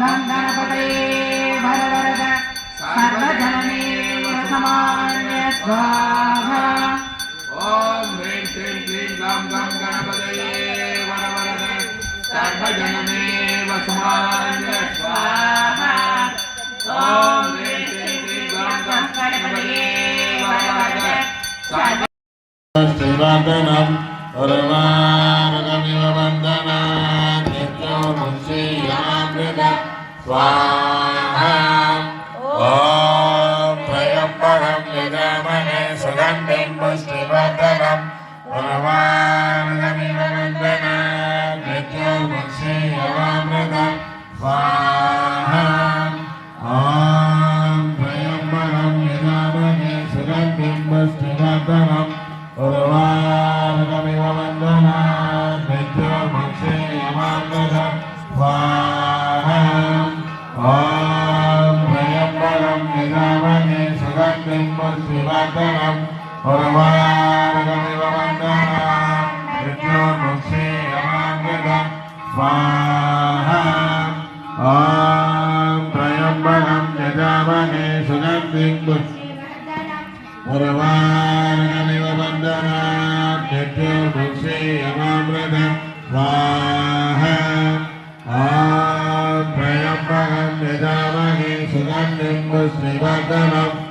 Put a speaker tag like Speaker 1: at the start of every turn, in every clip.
Speaker 1: गं गं गणपतये वरवरद सर्वजनने समान्य स्वाहा
Speaker 2: ॐ ह्रीं श्रीं क्लीं गं गं गणपतये वरवरद सर्वजनमे वसुमान्य स्वाहा ॐ ह्रीं श्रीं क्लीं गं गं गणपतये वरवरद सर्व
Speaker 3: श्रीवर्धनं परमानगमिव स्वाहा ॐ त्र्यम्बकं यजामहे सुगन्धिं पुष्टिवर्धनं परमानगमिव वन्दनात् नित्यो मुंशीयामृत स्वाहा ॐ त्र्यम्बकं यजामहे सुगन्धिं पुष्टिवर्धनम् उर्वारुकमिव पुष्टिवर्धनम् उर्वारुकमिव वन्दनात् नित्योमुक्षे यमामृत स्वाहा। ॐ त्र्यम्बकं यजामहे सुगन्धिं पुष्टिवर्धनम् उर्वारुकमिव वन्दनात् नित्योमुक्षे स्वाहा। ॐ त्र्यम्बकं यजामहे सुगन्धिं पुष्टिवर्धनम्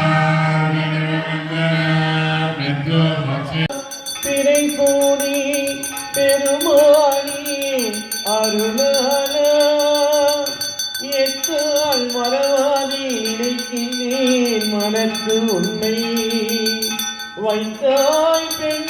Speaker 3: அதற்கு
Speaker 4: உண்மை. வைத்தாய் பெண்ண.